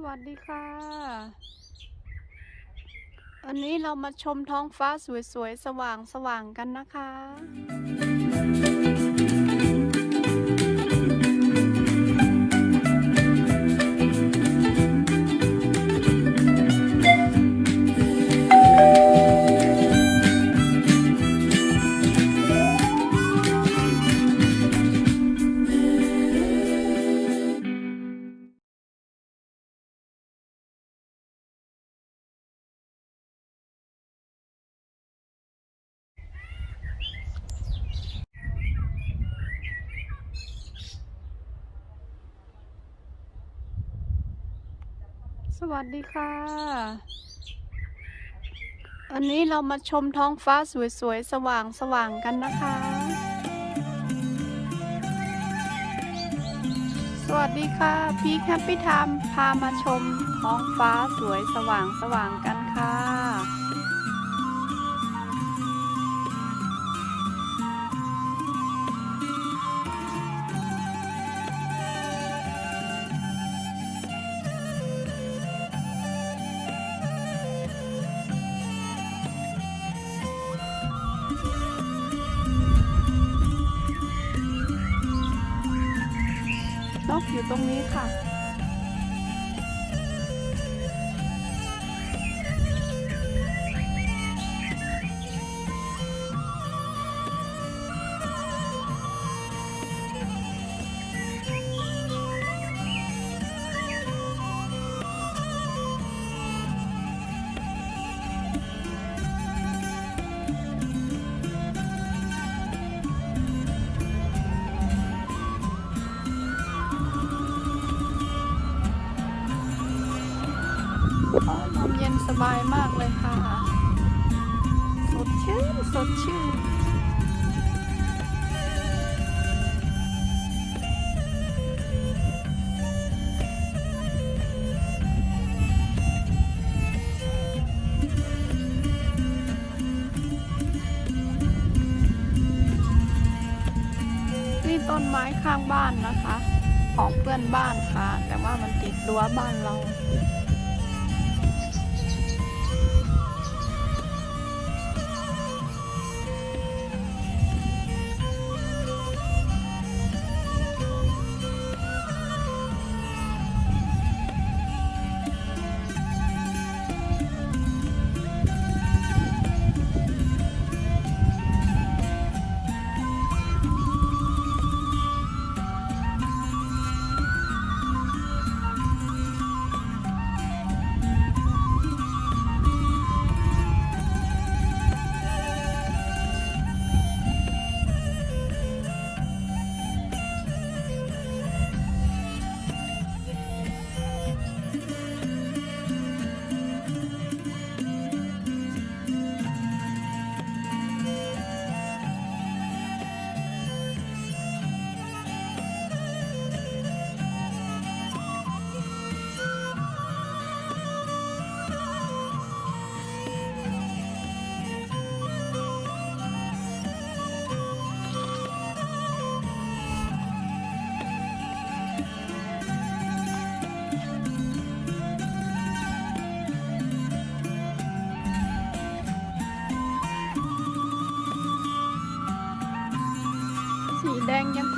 สวัสดีค่ะ อันนี้เรามาชมท้องฟ้าสวยๆ สว่างๆกันนะคะ สวัสดีค่ะ อันนี้เรามาชมท้องฟ้าสวยๆ สว่างๆกันนะคะ สวัสดีค่ะ พีแคปปี้ไทม์พามาชมท้องฟ้าสวยสว่างๆกันค่ะ ตรงนี้ค่ะ บายมากเลยค่ะ สดชื่น สดชื่นนี่ต้นไม้ข้างบ้านนะคะ ของเพื่อนบ้านค่ะ แต่ว่ามันติดรั้วบ้านเรา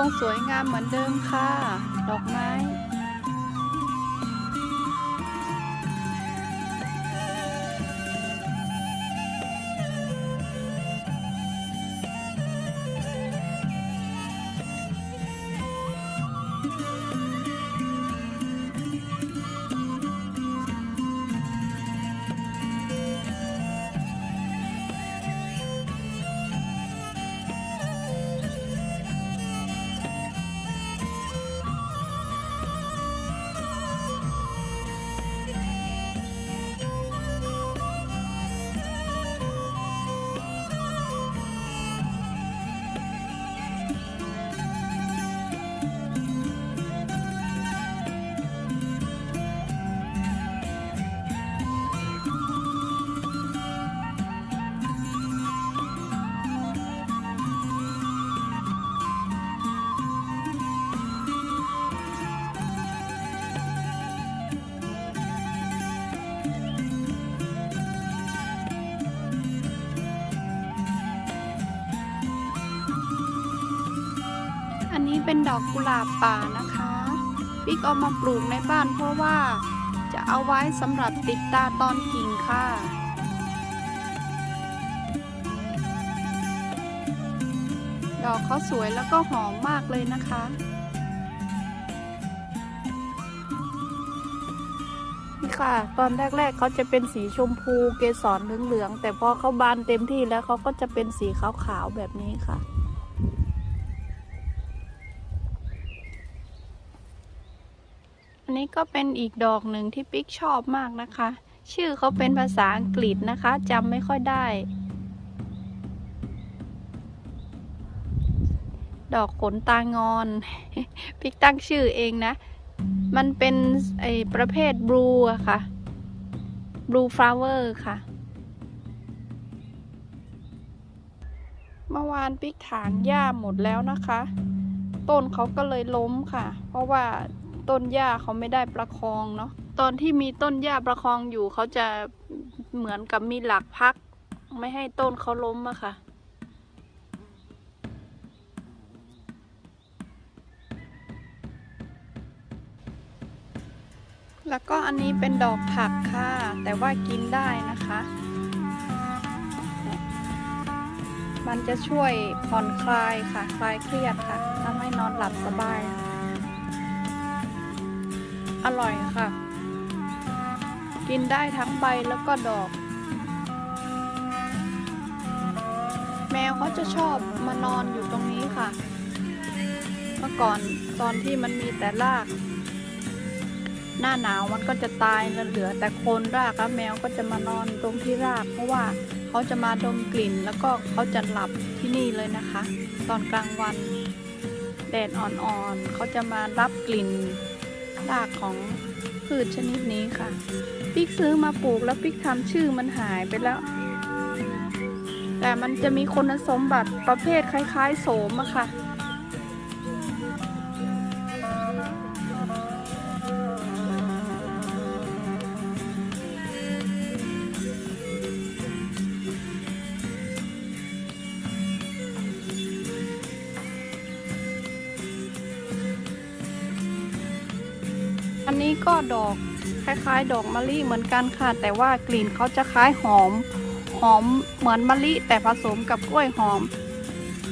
คงสวยงามเหมือนเดิมค่ะ ดอกไม้ เป็นดอกกุหลาบป่านะคะปิ๊กเอามาปลูกในบ้านเพราะว่าจะเอาไว้สำหรับติดตาตอนกิ่งค่ะ ดอกเขาสวยแล้วก็หอมมากเลยนะคะนี่ค่ะ ตอนแรกๆเขาจะเป็นสีชมพูเกสรเหลืองๆแต่พอเขาบานเต็มที่แล้วเขาก็จะเป็นสีขาวๆแบบนี้ค่ะ นี้ก็เป็นอีกดอกหนึ่งที่ปิ๊กชอบมากนะคะ ชื่อเขาเป็นภาษาอังกฤษนะคะจำไม่ค่อยได้ ดอกขนตางอน ปิ๊กตั้งชื่อเองนะ มันเป็นไอประเภทบลูอะค่ะบลูฟลาเวอร์ค่ะ เมื่อวานปิ๊กถางหญ้าหมดแล้วนะคะ ต้นเขาก็เลยล้มค่ะ เพราะว่า ต้นหญ้าเขาไม่ได้ประคองเนาะตอนที่มีต้นหญ้าประคองอยู่เขาจะเหมือนกับมีหลักพัก ไม่ให้ต้นเขาล้มอะค่ะ แล้วก็อันนี้เป็นดอกผักค่ะ แต่ว่ากินได้นะคะ มันจะช่วยผ่อนคลายค่ะ คลายเครียดค่ะทำให้นอนหลับสบาย อร่อยค่ะ กินได้ทั้งใบแล้วก็ดอก แมวเขาจะชอบมานอนอยู่ตรงนี้ค่ะ เมื่อก่อนตอนที่มันมีแต่ราก หน้าหนาวมันก็จะตายแล้วเหลือแต่โคนรากแล้วแมวก็จะมานอนตรงที่ราก เพราะว่าเขาจะมาดมกลิ่นแล้วก็เขาจะหลับที่นี่เลยนะคะ ตอนกลางวันแดดอ่อนๆเขาจะมารับกลิ่น รากของพืชชนิดนี้ค่ะ ปิ๊กซื้อมาปลูกแล้วปิ๊กทำชื่อมันหายไปแล้ว แต่มันจะมีคุณสมบัติประเภทคล้าย ๆ โสมอะค่ะ ดอก คล้ายๆ ดอกมะลิเหมือนกันค่ะ แต่ว่ากลิ่นเขาจะคล้ายหอม หอมเหมือนมะลิแต่ผสมกับกล้วยหอม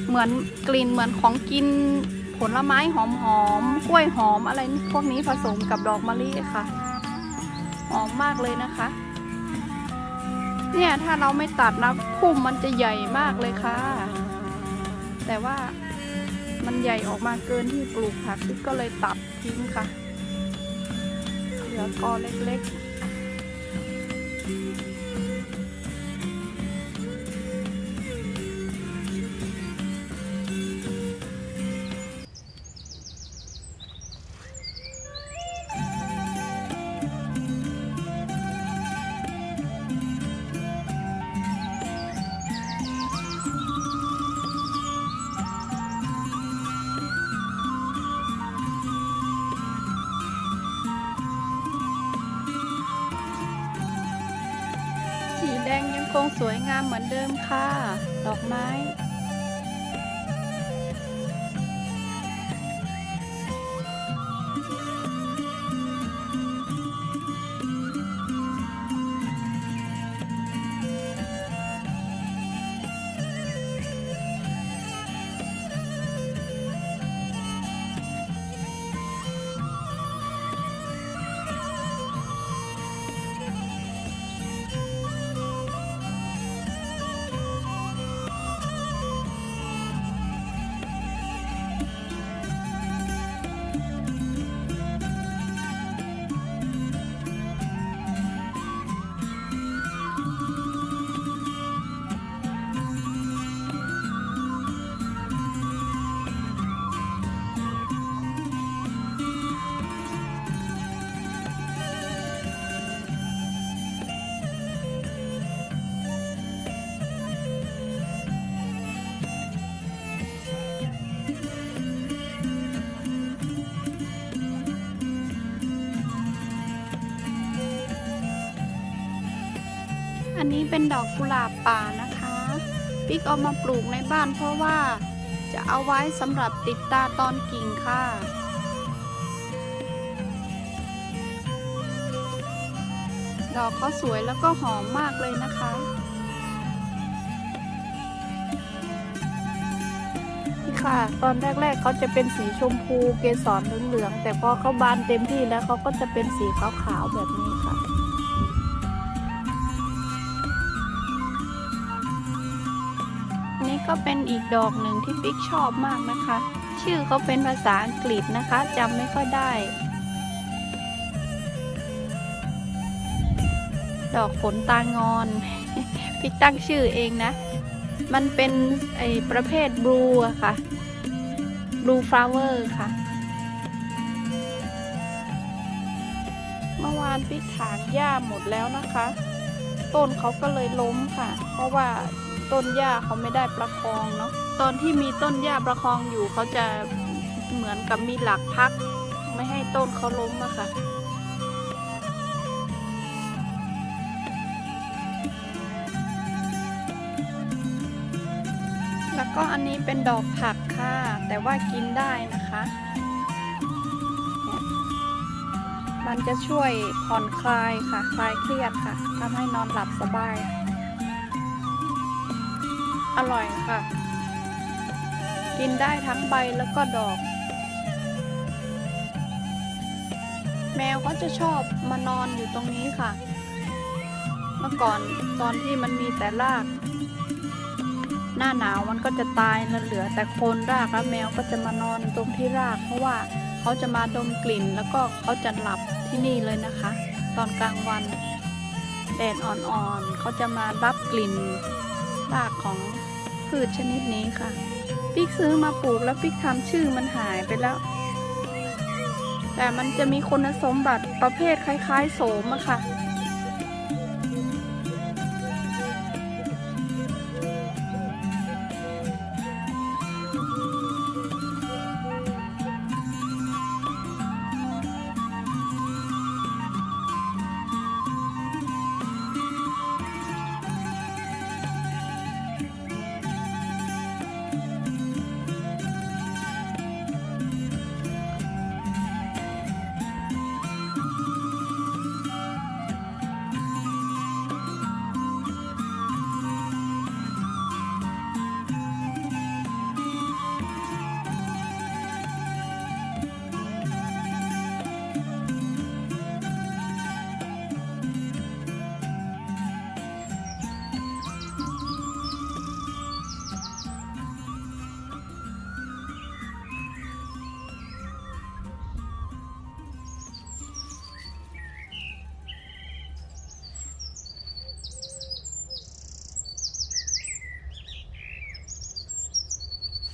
เหมือนกลิ่นเหมือนของกินผลไม้หอมหอมๆกล้วยหอมอะไรพวกนี้ผสมกับดอกมะลิค่ะ หอมมากเลยนะคะ เนี่ยถ้าเราไม่ตัดนะพุ่มมันจะใหญ่มากเลยค่ะ แต่ว่ามันใหญ่ออกมาเกินที่ปลูกผักก็เลยตัดทิ้งค่ะ เหลือกอเล็กๆ งสวยงามเหมือนเดิมค่ะ ดอกไม้ เป็นดอกกุหลาบป่านะคะปิ๊กเอามาปลูกในบ้านเพราะว่าจะเอาไว้สำหรับติดตาตอนกิ่งค่ะดอกเขาสวยแล้วก็หอมมากเลยนะคะ นี่ค่ะ ตอนแรกๆเขาจะเป็นสีชมพูเกสรเหลืองๆแต่พอเขาบานเต็มที่แล้วเขาก็จะเป็นสีขาวๆแบบนี้ค่ะ ก็เป็นอีกดอกหนึ่งที่ปิ๊กชอบมากนะคะ ชื่อเขาเป็นภาษาอังกฤษนะคะจำไม่ค่อยได้ ดอกขนตางอนปิ๊กตั้งชื่อเองนะ มันเป็นไอประเภทบลูอะค่ะบลูฟลาเวอร์ค่ะ เมื่อวานปิ๊กถางหญ้าหมดแล้วนะคะ ต้นเขาก็เลยล้มค่ะ เพราะว่า ต้นหญ้าเขาไม่ได้ประคองเนาะตอนที่มีต้นหญ้าประคองอยู่เขาจะเหมือนกับมีหลักพัก ไม่ให้ต้นเขาล้มอะค่ะแล้วก็อันนี้เป็นดอกผักค่ะ แต่ว่ากินได้นะคะ มันจะช่วยผ่อนคลายค่ะ คลายเครียดค่ะทำให้นอนหลับสบาย อร่อยค่ะ กินได้ทั้งใบแล้วก็ดอก แมวก็จะชอบมานอนอยู่ตรงนี้ค่ะ เมื่อก่อนตอนที่มันมีแต่ราก หน้าหนาวมันก็จะตายแล้วเหลือแต่โคนรากแล้วแมวก็จะมานอนตรงที่ราก เพราะว่าเขาจะมาดมกลิ่นแล้วก็เขาจะหลับที่นี่เลยนะคะ ตอนกลางวันแดดอ่อนๆเขาจะมารับกลิ่น รากของพืชชนิดนี้ค่ะ ปิ๊กซื้อมาปลูกแล้วปิ๊กทำชื่อมันหายไปแล้ว แต่มันจะมีคุณสมบัติประเภทคล้ายๆโสมอะค่ะ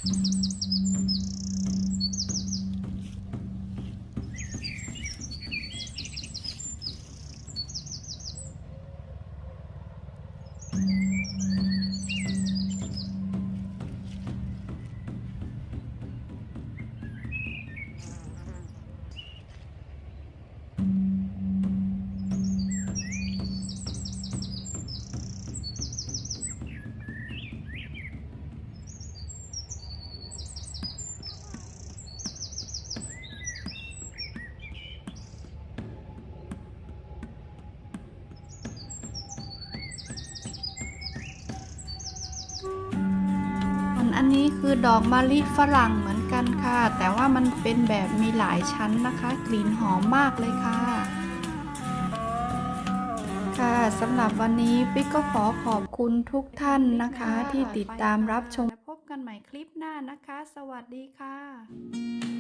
อั คือดอกมะลิฝรั่งเหมือนกันค่ะ แต่ว่ามันเป็นแบบมีหลายชั้นนะคะ กลิ่นหอมมากเลยค่ะ ค่ะสำหรับวันนี้ปิ๊กก็ขอขอบคุณทุกท่านนะคะ ที่ติดตามรับชมและพบกันใหม่คลิปหน้านะคะ สวัสดีค่ะ